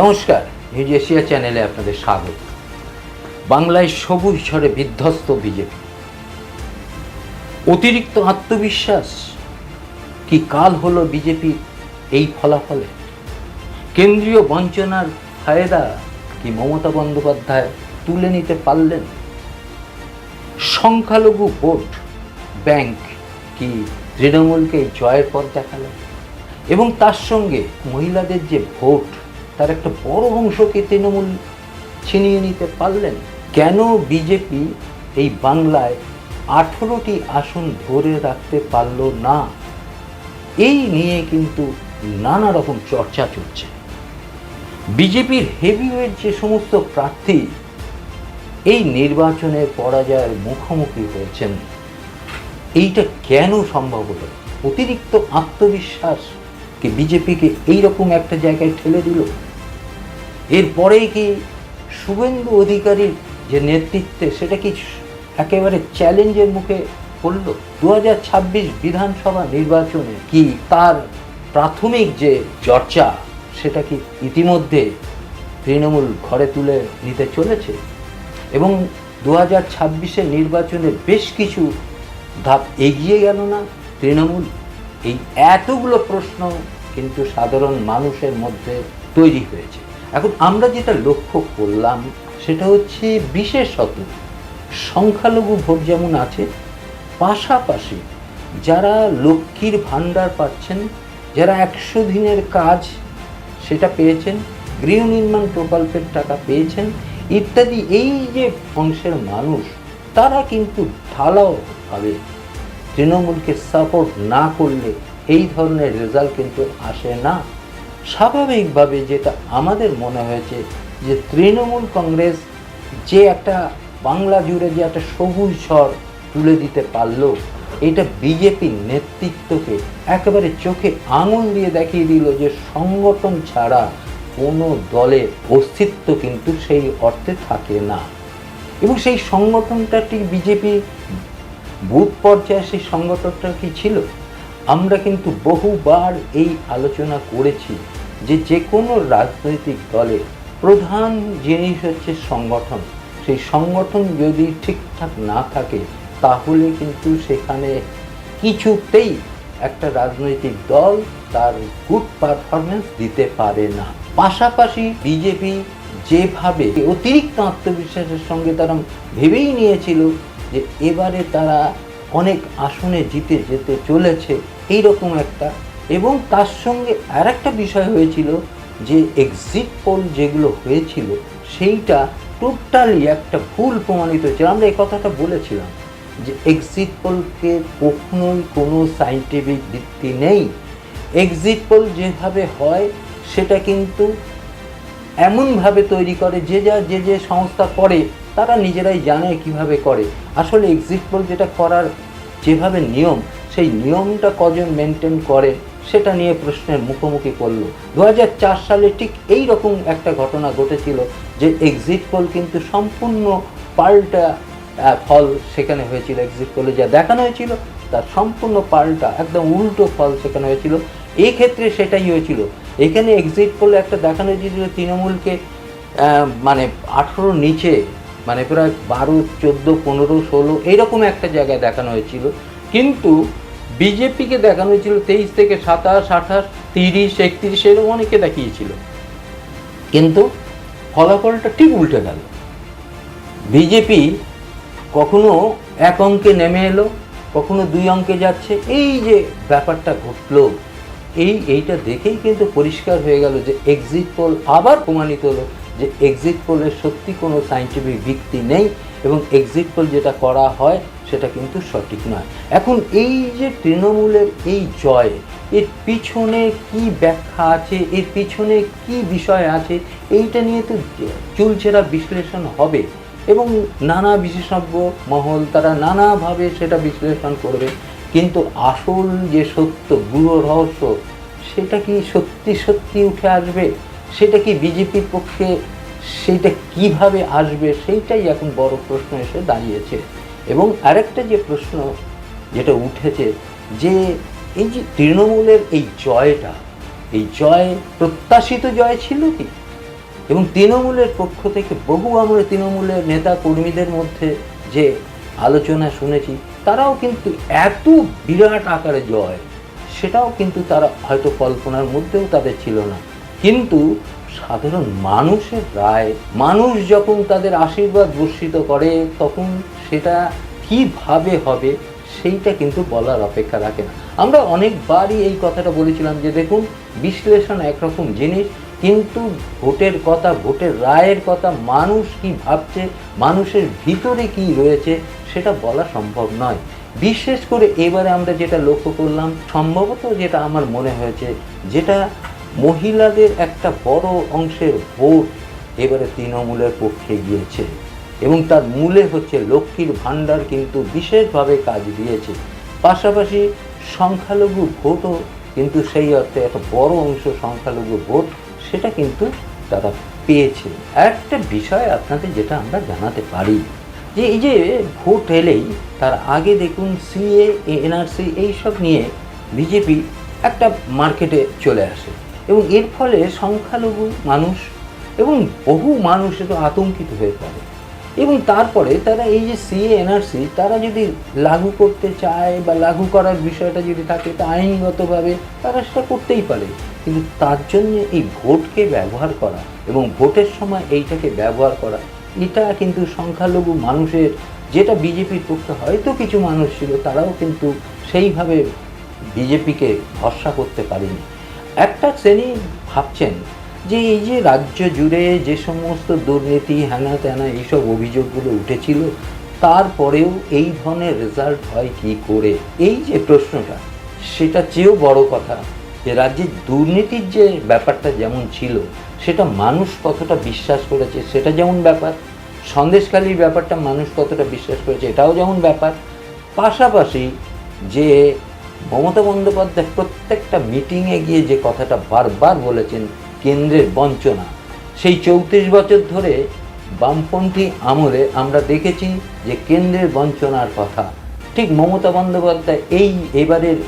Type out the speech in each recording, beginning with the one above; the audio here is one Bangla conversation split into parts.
নমস্কার নিউজ এশিয়া চ্যানেলে আপনাদের স্বাগত। বাংলায় সবুজ ঝড়ে বিধ্বস্ত বিজেপি। অতিরিক্ত আত্মবিশ্বাস, কি কাল হলো বিজেপির এই ফলাফলে? কেন্দ্রীয় বঞ্চনার ফায়দা কি মমতা বন্দ্যোপাধ্যায় তুলে নিতে পারলেন? সংখ্যালঘু ভোট ব্যাংক কি তৃণমূলকে জয়ের পথ দেখালেন এবং তার সঙ্গে মহিলাদের যে ভোট তার একটা বড় অংশকে তৃণমূল ছিনিয়ে নিতে পারলেন। কেন বিজেপি এই বাংলায় আঠেরোটি আসন ধরে রাখতে পারল না? এই নিয়ে কিন্তু নানা রকম চর্চা চলছে। বিজেপির হেভিওয়েট যে সমস্ত প্রার্থী, এই নির্বাচনে পরাজয়ের মুখোমুখি হয়েছেন। এইটা কেন সম্ভব হলো? অতিরিক্ত আত্মবিশ্বাস কি বিজেপিকে এইরকম একটা জায়গায় ঠেলে দিল? এরপরেই কি শুভেন্দু অধিকারীর যে নেতৃত্বে সেটা কি একেবারে চ্যালেঞ্জের মুখে পড়ল? দু হাজার ছাব্বিশ বিধানসভা নির্বাচনে কি তার প্রাথমিক যে চর্চা, সেটা কি ইতিমধ্যে তৃণমূল ঘরে তুলে নিতে চলেছে? এবং দু হাজার ছাব্বিশের নির্বাচনে বেশ কিছু ধাপ এগিয়ে গেল না তৃণমূল? এই এতগুলো প্রশ্ন কিন্তু সাধারণ মানুষের মধ্যে তৈরি হয়েছে। এখন আমরা যেটা লক্ষ্য করলাম, সেটা হচ্ছে বিশেষত সংখ্যালঘু ভোট যেমন আছে, পাশাপাশি যারা লক্ষ্মীর ভাণ্ডার পাচ্ছেন, যারা একশো দিনের কাজ সেটা পেয়েছেন, গৃহ নির্মাণ প্রকল্পের টাকা পেয়েছেন, ইত্যাদি, এই যে অংশের মানুষ, তারা কিন্তু ঢালাওভাবে তৃণমূলকে সাপোর্ট না করলে এই ধরনের রেজাল্ট কিন্তু আসে না। স্বাভাবিকভাবে যেটা আমাদের মনে হয়েছে যে তৃণমূল কংগ্রেস যে একটা বাংলা জুড়ে যে একটা সবুজ স্বর তুলে দিতে পারল, এটা বিজেপির নেতৃত্বকে একেবারে চোখে আঙুল দিয়ে দেখিয়ে দিল যে সংগঠন ছাড়া কোনো দলের অস্তিত্ব কিন্তু সেই অর্থে থাকে না। এবং সেই সংগঠনটা ঠিক বিজেপি বুথ পর্যায়ে সেই সংগঠনটা কি ছিল? আমরা কিন্তু বহুবার এই আলোচনা করেছি যে যে কোনো রাজনৈতিক দলের প্রধান জিনিস হচ্ছে সংগঠন। সেই সংগঠন যদি ঠিকঠাক না থাকে, তাহলে কিন্তু সেখানে কিছুতেই একটা রাজনৈতিক দল তার গুড পারফরমেন্স দিতে পারে না। পাশাপাশি বিজেপি যেভাবে অতিরিক্ত আত্মবিশ্বাসের সঙ্গে তারা ভেবেই নিয়েছিল যে এবারে তারা অনেক আসনে জিতে যেতে চলেছে এই রকম একটা। এবং তার সঙ্গে আর একটা বিষয় হয়েছিল যে এক্সিট পোল যেগুলো হয়েছিল, সেইটা টোটালি একটা ভুল প্রমাণিত হয়েছিল। আমরা এই কথাটা বলেছিলাম যে এক্সিট পোলকে কখনোই কোনো সাইন্টিফিক ভিত্তি নেই। এক্সিট পোল যেভাবে হয়, সেটা কিন্তু এমনভাবে তৈরি করে যে যা, যে যে সংস্থা করে তারা নিজেরাই জানে কীভাবে করে। আসলে এক্সিট পোল যেটা করার যেভাবে নিয়ম, সেই নিয়মটা কজন মেনটেন করে, সেটা নিয়ে প্রশ্নের মুখোমুখি করল দু হাজার চার সালে ঠিক এই রকম একটা ঘটনা ঘটেছিল যে এক্সিট পোল কিন্তু সম্পূর্ণ পাল্টা ফল সেখানে হয়েছিল। এক্সিট পোলে যা দেখানো হয়েছিল, তার সম্পূর্ণ পাল্টা, একদম উল্টো ফল সেখানে হয়েছিল। এই ক্ষেত্রে সেটাই হয়েছিল। এখানে এক্সিট পোলে একটা দেখানো হয়েছিল তৃণমূলকে মানে আঠেরো নিচে মানে প্রায় বারো, চোদ্দ, পনেরো, ষোলো এইরকম একটা জায়গায় দেখানো হয়েছিল। কিন্তু বিজেপিকে দেখানো হয়েছিল তেইশ থেকে সাতাশ, আঠাশ, তিরিশ, একত্রিশ, এরকম অনেকে দেখিয়েছিল। কিন্তু ফলাফলটা ঠিক উল্টে গেল। বিজেপি কখনো এক অঙ্কে নেমে এলো, কখনো দুই অঙ্কে যাচ্ছে। এই যে ব্যাপারটা ঘটলো, এই, এইটা দেখেই কিন্তু পরিষ্কার হয়ে গেল যে এক্সিট পোল আবার প্রমাণিত হলো। যে এক্সিট পোলের সত্যি কোনো সাইন্টিফিক ভিত্তি নেই এবং এক্সিট পোল যেটা করা হয় সেটা কিন্তু সঠিক নয়। এখন এই যে তৃণমূলের এই জয়, এর পিছনে কি ব্যাখ্যা আছে, এর পিছনে কি বিষয় আছে, এইটা নিয়ে তো চুলচেরা বিশ্লেষণ হবে এবং নানা বিশেষজ্ঞ মহল তারা নানাভাবে সেটা বিশ্লেষণ করবে। কিন্তু আসল যে সত্য, গুরু রহস্য, সেটা কি সত্যি সত্যি উঠে আসবে? সেটা কি বিজেপির পক্ষে সেইটা কীভাবে আসবে, সেইটাই এখন বড় প্রশ্ন এসে দাঁড়িয়েছে। এবং আরেকটা যে প্রশ্ন যেটা উঠেছে যে এই যে তৃণমূলের এই জয়টা, এই জয় প্রত্যাশিত জয় ছিল কি? এবং তৃণমূলের পক্ষ থেকে বহু আমরা তৃণমূলের নেতা কর্মীদের মধ্যে যে আলোচনা শুনেছি, তারাও কিন্তু এত বিরাট আকারে জয়, সেটাও কিন্তু তারা হয়তো কল্পনার মধ্যেও তাদের ছিল না। কিন্তু সাধারণ মানুষের রায়। মানুষ যখন তাদের আশীর্বাদ বর্ষিত করে, তখন সেটা কীভাবে হবে, সেইটা কিন্তু বলার অপেক্ষা রাখে না। আমরা অনেকবারই এই কথাটা বলেছিলাম যে, দেখুন, বিশ্লেষণ একরকম জিনিস, কিন্তু ভোটের কথা, ভোটের রায়ের কথা মানুষ কি ভাবছে, মানুষের ভিতরে কি রয়েছে, সেটা বলা সম্ভব নয়। বিশেষ করে এবারে আমরা যেটা লক্ষ্য করলাম, সম্ভবত যেটা আমার মনে হয়েছে, যেটা মহিলাদের একটা বড় অংশের ভোট এবারে তৃণমূলের পক্ষে গিয়েছে। এবং তার মূলে হচ্ছে লক্ষ্মীর ভাণ্ডার কিন্তু বিশেষভাবে কাজ দিয়েছে। পাশাপাশি সংখ্যালঘু ভোটও কিন্তু সেই অর্থে একটা বড় অংশ সংখ্যালঘু ভোট সেটা কিন্তু তারা পেয়েছে। একটা বিষয় আপনাদের যেটা আমরা জানাতে পারি যে এই যে ভোট এলেই তার আগে দেখুন সিএ এনআরসি এইসব নিয়ে বিজেপি একটা মার্কেটে চলে আসে। এবং এর ফলে সংখ্যালঘু মানুষ এবং বহু মানুষ তো আতঙ্কিত হয়ে পড়ে। এবং তারপরে তারা এই যে সিএ, এনআরসি, তারা যদি লাগু করতে চায় বা লাগু করার বিষয়টা যদি থাকে, তা আইনগতভাবে তারা সেটা করতেই পারে। কিন্তু তার জন্য এই ভোটকে ব্যবহার করা এবং ভোটের সময় এইটাকে ব্যবহার করা, এটা কিন্তু সংখ্যালঘু মানুষের যেটা বিজেপির পক্ষে হয়তো কিছু মানুষ ছিল, তারাও কিন্তু সেইভাবে বিজেপিকে ভরসা করতে পারেনি। একটা শ্রেণি ভাবছেন যে এই যে রাজ্য জুড়ে যে সমস্ত দুর্নীতি হ্যানা ত্যানা এইসব অভিযোগগুলো উঠেছিল, তারপরেও এই ধরনের রেজাল্ট হয় কি করে? এই যে প্রশ্নটা, সেটা চেয়েও বড় কথা যে রাজ্যে দুর্নীতির যে ব্যাপারটা যেমন ছিল, সেটা মানুষ কতটা বিশ্বাস করেছে, সেটা যেমন ব্যাপার। সন্দেশখালির ব্যাপারটা মানুষ কতটা বিশ্বাস করেছে, এটাও যেমন ব্যাপার। পাশাপাশি যে মমতা বন্দ্যোপাধ্যায় প্রত্যেকটা মিটিংয়ে গিয়ে যে কথাটা বারবার বলেছেন, কেন্দ্রের বঞ্চনা, সেই চৌত্রিশ বছর ধরে বামপন্থী আমলে আমরা দেখেছি যে কেন্দ্রের বঞ্চনার কথা। ঠিক মমতা বন্দ্যোপাধ্যায় এই এবারের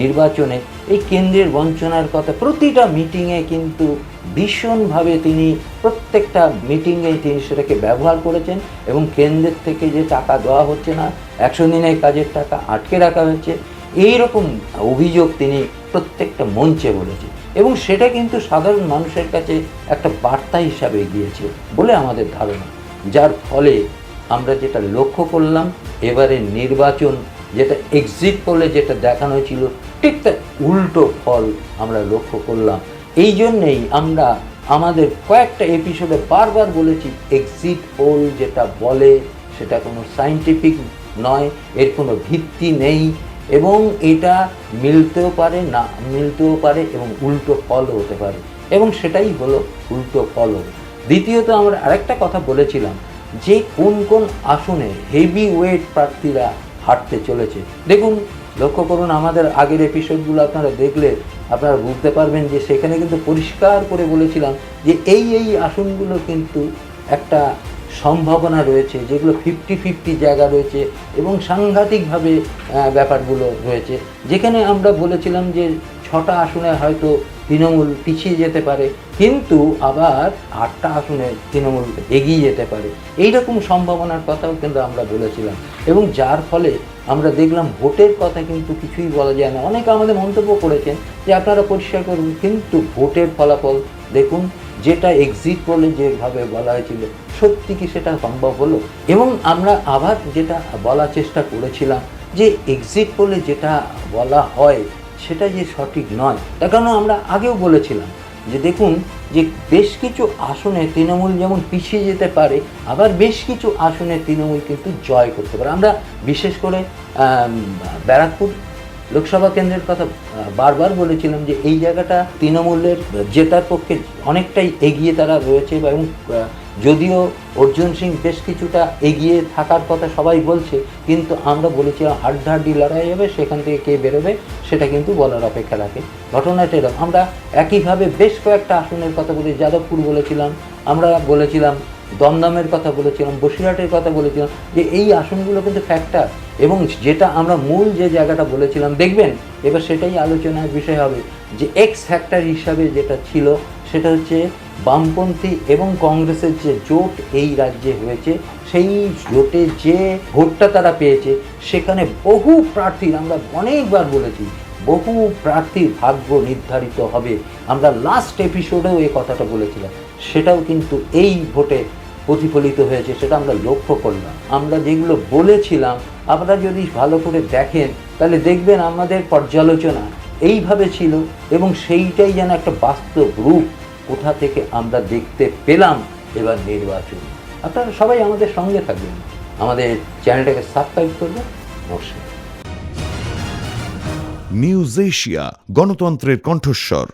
নির্বাচনে এই কেন্দ্রের বঞ্চনার কথা প্রতিটা মিটিংয়ে কিন্তু ভীষণভাবে তিনি প্রত্যেকটা মিটিংয়ে তিনি সেটাকে ব্যবহার করেছেন এবং কেন্দ্রের থেকে যে টাকা দেওয়া হচ্ছে না, একশো দিনের কাজের টাকা আটকে রাখা হয়েছে এই রকম অভিযোগ তিনি প্রত্যেকটা মঞ্চে বলেছে এবং সেটা কিন্তু সাধারণ মানুষের কাছে একটা বার্তা হিসাবে গিয়েছে বলে আমাদের ধারণা। যার ফলে আমরা যেটা লক্ষ্য করলাম, এবারে নির্বাচন যেটা এক্সিট পোলে যেটা দেখানো ছিল ঠিক তার উল্টো ফল আমরা লক্ষ্য করলাম। এই জন্যেই আমরা আমাদের কয়েকটা এপিসোডে বারবার বলেছি এক্সিট পোল যেটা বলে সেটা কোনো সাইন্টিফিক নয়, এর কোনো ভিত্তি নেই। এবং এটা মিলতেও পারে, না মিলতেও পারে এবং উল্টো ফলও হতে পারে। এবং সেটাই হলো উল্টো ফল দ্বিতীয়ত আমরা আরেকটা কথা বলেছিলাম যে কোন কোন আসনে হেভি ওয়েট প্রার্থীরা হাঁটতে চলেছে। দেখুন, লক্ষ্য করুন আমাদের আগের এপিসোডগুলো আপনারা দেখলে আপনারা বুঝতে পারবেন যে সেখানে কিন্তু পরিষ্কার করে বলেছিলাম যে এই এই আসনগুলো কিন্তু একটা সম্ভাবনা রয়েছে, যেগুলো ফিফটি ফিফটি জায়গা রয়েছে এবং সাংঘাতিকভাবে ব্যাপারগুলো রয়েছে। যেখানে আমরা বলেছিলাম যে ছটা আসনে হয়তো তৃণমূল পিছিয়ে যেতে পারে, কিন্তু আবার আটটা আসনে তৃণমূল এগিয়ে যেতে পারে। এই রকম সম্ভাবনার কথাও কিন্তু আমরা বলেছিলাম। এবং যার ফলে আমরা দেখলাম ভোটের কথা কিন্তু কিছুই বলা যায় না। অনেকে আমাদের মন্তব্য করেছেন যে আপনারা পরিষ্কার করুন, কিন্তু ভোটের ফলাফল দেখুন যেটা এক্সিট বলে যেভাবে বলা হয়েছিল, সত্যি কি সেটা সম্ভব হলো? এবং আমরা আবার যেটা বলার চেষ্টা করেছিলাম যে এক্সিট বলে যেটা বলা হয়, সেটা যে সঠিক নয় তার কারণ আমরা আগেও বলেছিলাম যে দেখুন যে বেশ কিছু আসনে তৃণমূল যেমন পিছিয়ে যেতে পারে, আবার বেশ কিছু আসনে তৃণমূল কিন্তু জয় করতে পারে। আমরা বিশেষ করে ব্যারাকপুর লোকসভা কেন্দ্রের কথা বারবার বলেছিলাম যে এই জায়গাটা তৃণমূলের জেতার পক্ষে অনেকটাই এগিয়ে তারা রয়েছে এবং যদিও অর্জুন সিং বেশ কিছুটা এগিয়ে থাকার কথা সবাই বলছে, কিন্তু আমরা বলেছিলাম হাড্ডাহাড্ডি লড়াই হবে, সেখান থেকে কে বেরোবে, সেটা কিন্তু বলার অপেক্ষা রাখে। ঘটনাটা এরকম। আমরা একইভাবে বেশ কয়েকটা আসনের কথা বলি যাদবপুর বলেছিলাম, আমরা বলেছিলাম দমদমের কথা বলেছিলাম, বসিরহাটের কথা বলেছিলাম, যে এই আসনগুলো কিন্তু ফ্যাক্টর এবং যেটা আমরা মূল যে জায়গাটা বলেছিলাম, দেখবেন, এবার সেটাই আলোচনার বিষয় হবে, যে এক্স ফ্যাক্টর হিসাবে যেটা ছিল, সেটা হচ্ছে বামপন্থী এবং কংগ্রেসের যে জোট এই রাজ্যে হয়েছে, সেই জোটে যে ভোটটা তারা পেয়েছে, সেখানে বহু প্রার্থীর আমরা অনেকবার বলেছি, বহু প্রার্থীর ভাগ্য নির্ধারিত হবে। আমরা লাস্ট এপিসোডেও এই কথাটা বলেছিলাম, সেটাও কিন্তু এই ভোটে প্রতিফলিত হয়েছে, সেটা আমরা লক্ষ্য করলাম। আমরা যেগুলো বলেছিলাম, আপনারা যদি ভালো করে দেখেন, তাহলে দেখবেন আমাদের পর্যালোচনা এইভাবে ছিল এবং সেইটাই যেন একটা বাস্তব রূপ কোথা থেকে আমরা দেখতে পেলাম এবার নির্বাচন। আপনারা সবাই আমাদের সঙ্গে থাকবেন। আমাদের চ্যানেলটাকে সাবস্ক্রাইব করবেন। নমস্কার। নিউজ এশিয়া, গণতন্ত্রের কণ্ঠস্বর।